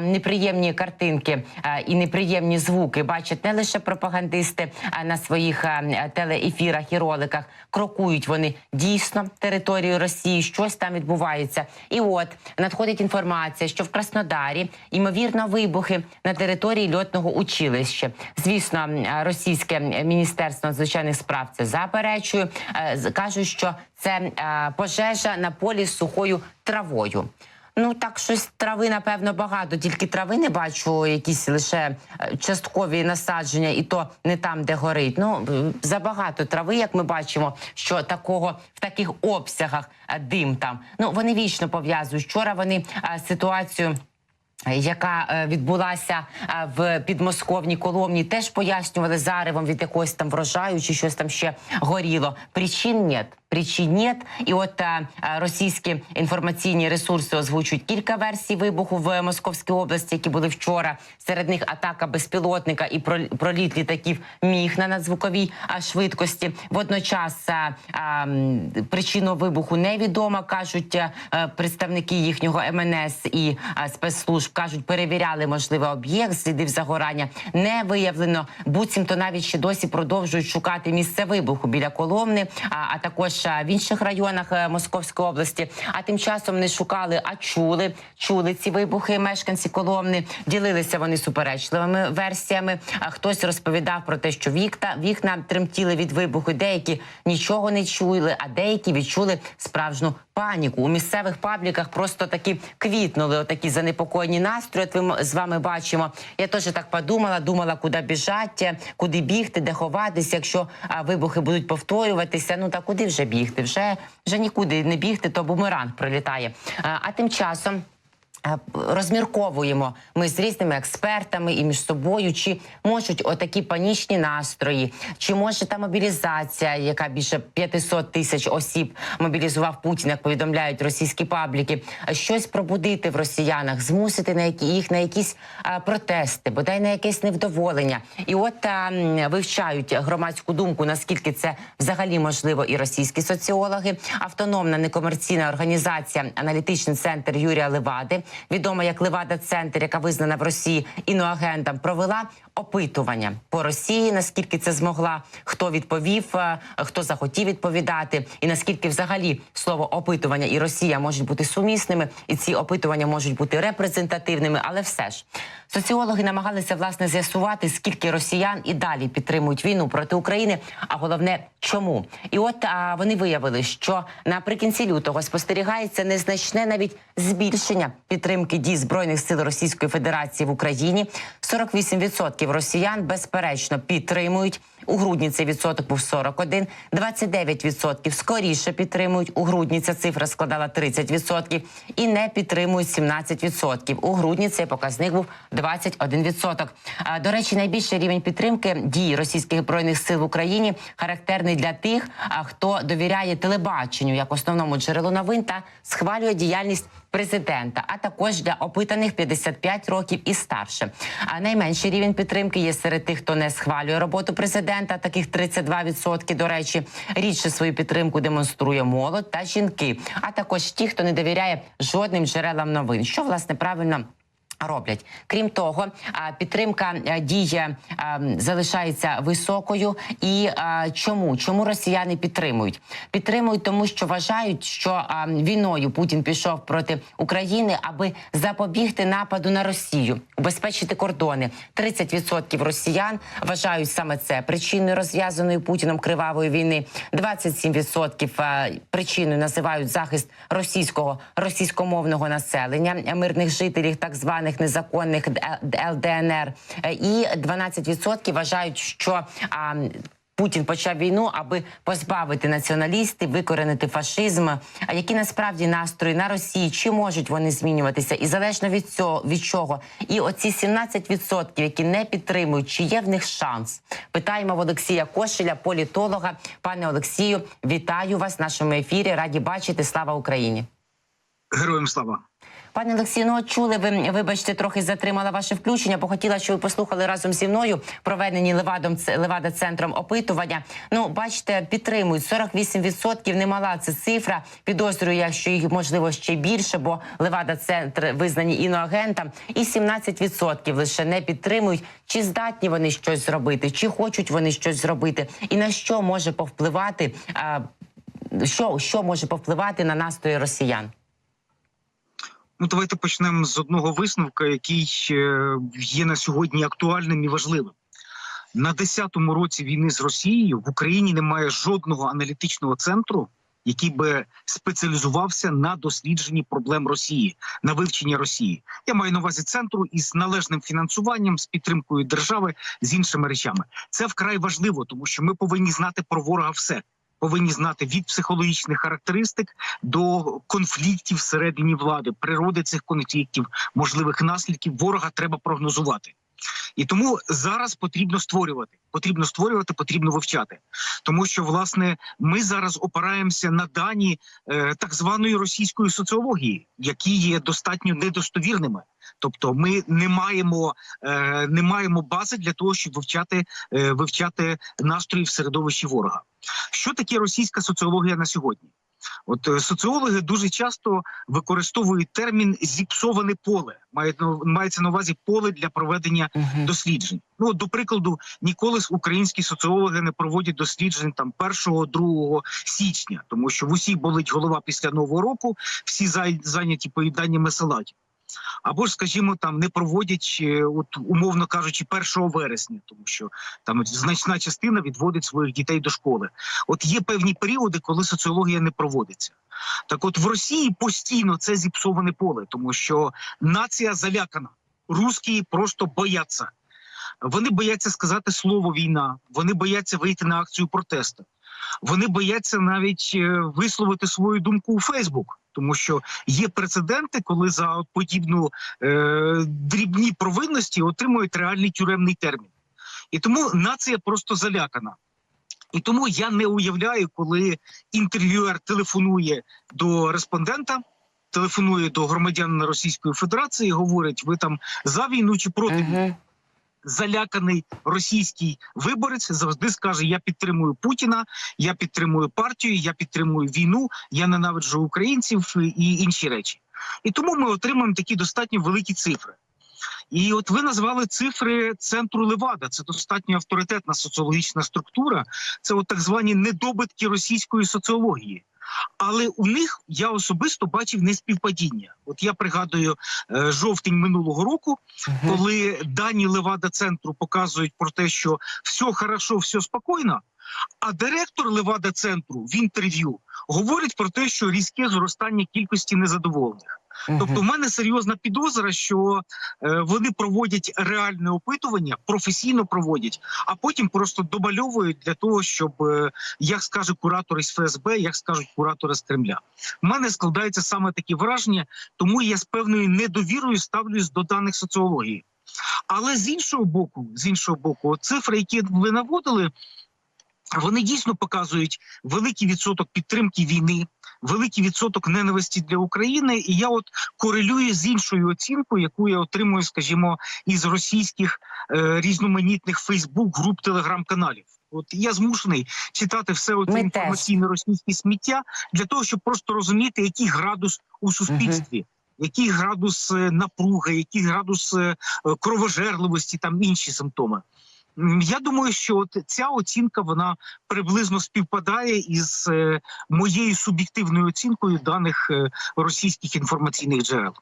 неприємні картинки і неприємні звуки бачать не лише пропагандисти на своїх телеефірах і роликах. Крокують вони дійсно територію Росії, щось там відбувається. І от надходить інформація, що в Краснодарі ймовірно вибухи на території льотного училища. Звісно, російське міністерство надзвичайних справ це заперечує. Кажуть, що це пожежа на полі з сухою травою. Ну так щось трави, напевно, багато. Тільки трави не бачу, якісь лише е, часткові насадження, і то не там, де горить. Ну е, забагато трави, як ми бачимо, що такого в таких обсягах е, дим там. Ну вони вічно пов'язують. Вчора вони ситуацію. Яка відбулася в підмосковній Коломні, теж пояснювали заривом від якогось там врожаю чи щось там ще горіло. Причин нет. Причин нет. І от е, е, російські інформаційні ресурси озвучують кілька версій вибуху в Московській області, які були вчора. Серед них атака безпілотника і проліт літаків міг на надзвуковій а, швидкості. Водночас причину вибуху невідома, кажуть е, е, представники їхнього МНС і а, спецслужб. кажуть, перевіряли можливий об'єкт, слідів загорання не виявлено. Буцімто навіть ще досі продовжують шукати місце вибуху біля Коломни, а також а, в інших районах е, Московської області. А тим часом не шукали, а чули. Чули ці вибухи мешканці Коломни. Ділилися вони суперечливими версіями. А хтось розповідав про те, що вікна вікна тремтіли від вибуху. Деякі нічого не чули, а деякі відчули справжню паніку. У місцевих пабліках просто такі квітнули отакі занепокоєні настрої. От ми з вами бачимо. Я теж так подумала, думала, куди біжати, куди бігти, де ховатися. Якщо вибухи будуть повторюватися, ну та куди вже бігти? Вже вже нікуди не бігти, то бумеранг прилітає. А, а тим часом. Розмірковуємо ми з різними експертами і між собою, чи можуть отакі панічні настрої, чи може та мобілізація, яка більше 500 тисяч осіб мобілізував Путін, як повідомляють російські пабліки, щось пробудити в росіянах, змусити на які їх на якісь протести, бодай на якесь невдоволення. І от м, вивчають громадську думку, наскільки це взагалі можливо, і російські соціологи, автономна некомерційна організація, аналітичний центр Юрія Левади, відома як Левада Центр, яка визнана в Росії іноагентом, провела опитування по Росії. Наскільки це змогла, хто відповів, е, хто захотів відповідати, і наскільки взагалі слово опитування і Росія можуть бути сумісними, і ці опитування можуть бути репрезентативними, але все ж соціологи намагалися власне з'ясувати, скільки росіян і далі підтримують війну проти України. А головне, чому? І от а, вони виявили, що наприкінці лютого спостерігається незначне навіть збільшення підтримки дій збройних сил Російської Федерації в Україні. 48% росіян безперечно підтримують. У грудні цей відсоток був 41, 29% скоріше підтримують. У грудні ця цифра складала 30% і не підтримують 17%. У грудні цей показник був 21%. А, До речі, найбільший рівень підтримки дій російських збройних сил в Україні характерний для тих, хто довіряє телебаченню як основному джерелу новин та схвалює діяльність президента, а також для опитаних 55 років і старше. А найменший рівень підтримки є серед тих, хто не схвалює роботу президента. Таких 32%, До речі, рідше свою підтримку демонструє молодь та жінки, а також ті, хто не довіряє жодним джерелам новин, що власне правильно. Роблять крім того, підтримка а, дії залишається високою. І чому чому росіяни підтримують? Підтримують, тому що вважають, що війною Путін пішов проти України, аби запобігти нападу на Росію, убезпечити кордони. 30% росіян вважають саме це причиною розв'язаної Путіном кривавої війни. 27% а, причиною називають захист російського російськомовного населення, мирних жителів, так званих незаконних Д- ЛДНР. Е, І 12% вважають, що а, Путін почав війну, аби позбавити націоналістів, викоренити фашизм. А які насправді настрої на Росії? Чи можуть вони змінюватися? І залежно від цього від чого? І оці 17%, які не підтримують, чи є в них шанс? Питаємо в Олексія Кошеля, політолога. Пане Олексію, вітаю вас в нашому ефірі. Раді бачити. Слава Україні. Героям слава. Пане Олексію, ну чули ви, вибачте, трохи затримала ваше включення, бо хотіла, щоб ви послухали разом зі мною проведені Левадом Левада центром опитування. Ну, бачите, підтримують 48% немала це цифра. Підозрюю, що їх можливо ще більше, бо Левада центр визнані іноагентам, і 17% лише не підтримують. Чи здатні вони щось зробити, чи хочуть вони щось зробити, і на що може повпливати? Що, що може повпливати на настрої росіян? Ну, давайте почнемо з одного висновка, який е, є на сьогодні актуальним і важливим. На 10-му році війни з Росією в Україні немає жодного аналітичного центру, який би спеціалізувався на дослідженні проблем Росії, на вивченні Росії. Я маю на увазі центру із належним фінансуванням, з підтримкою держави, з іншими речами. Це вкрай важливо, тому що ми повинні знати про ворога все. Повинні знати від психологічних характеристик до конфліктів всередині влади, природи цих конфліктів, можливих наслідків. Ворога треба прогнозувати. І тому зараз потрібно створювати. Потрібно створювати, потрібно вивчати, тому що власне ми зараз опираємося на дані е, так званої російської соціології, які є достатньо недостовірними. Тобто, ми не маємо е, не маємо бази для того, щоб вивчати е, вивчати настрої в середовищі ворога. Що таке російська соціологія на сьогодні? От е, соціологи дуже часто використовують термін зіпсоване поле. Має мається на увазі поле для проведення Мгм. досліджень. Ну, до прикладу, ніколи українські соціологи не проводять досліджень там 1-2 січня, тому що в усіх болить голова після нового року, всі зайняті поїданнями салатів. Або ж, скажімо, там не проводять, е, от умовно кажучи, 1 вересня, тому що там значна частина відводить своїх дітей до школи. От є певні періоди, коли соціологія не проводиться. Так, от в Росії постійно це зіпсоване поле, тому що нація залякана. Русські просто бояться. Вони бояться сказати слово війна, вони бояться вийти на акцію протесту. Вони бояться навіть е, висловити свою думку у Фейсбук, тому що є прецеденти, коли за подібну е, дрібні провинності отримують реальний тюремний термін. І тому нація просто залякана. І тому я не уявляю, коли інтерв'юер телефонує до респондента, телефонує до громадянина Російської Федерації, і говорить: ви там за війну чи проти війни? Мгм. Заляканий російський виборець завжди скаже: Я підтримую Путіна, я підтримую партію, я підтримую війну, я ненавиджу українців і інші речі. І тому ми отримуємо такі достатньо великі цифри. І от ви назвали цифри центру Левада. Це достатньо авторитетна соціологічна структура. Це от так звані недобитки російської соціології. Але у них я особисто бачив неспівпадіння. От я пригадую е, жовтень минулого року, коли дані Левада центру показують про те, що все хорошо, все спокійно. А директор Левада центру в інтерв'ю говорить про те, що різке зростання кількості незадоволених. Тобто, в мене серйозна підозра, що е, вони проводять реальне опитування, професійно проводять, а потім просто домальовують для того, щоб е, як скаже куратор із ФСБ, як скажуть куратори з Кремля. У мене складається саме таке враження, тому я з певною недовірою ставлюсь до даних соціології. Але з іншого боку, з іншого боку, цифри, які ви наводили, вони дійсно показують великий відсоток підтримки війни, великий відсоток ненависті для України. І я от корелюю з іншою оцінкою, яку я отримую, скажімо, із російських е, різноманітних Фейсбук, груп, телеграм-каналів. От я змушений читати все оце інформаційне російське сміття для того, щоб просто розуміти, який градус у суспільстві. Який градус е, напруги, який градус е, е, кровожерливості, там інші симптоми. Я думаю, що от ця оцінка вона приблизно співпадає із е, моєю суб'єктивною оцінкою даних е, російських інформаційних джерел.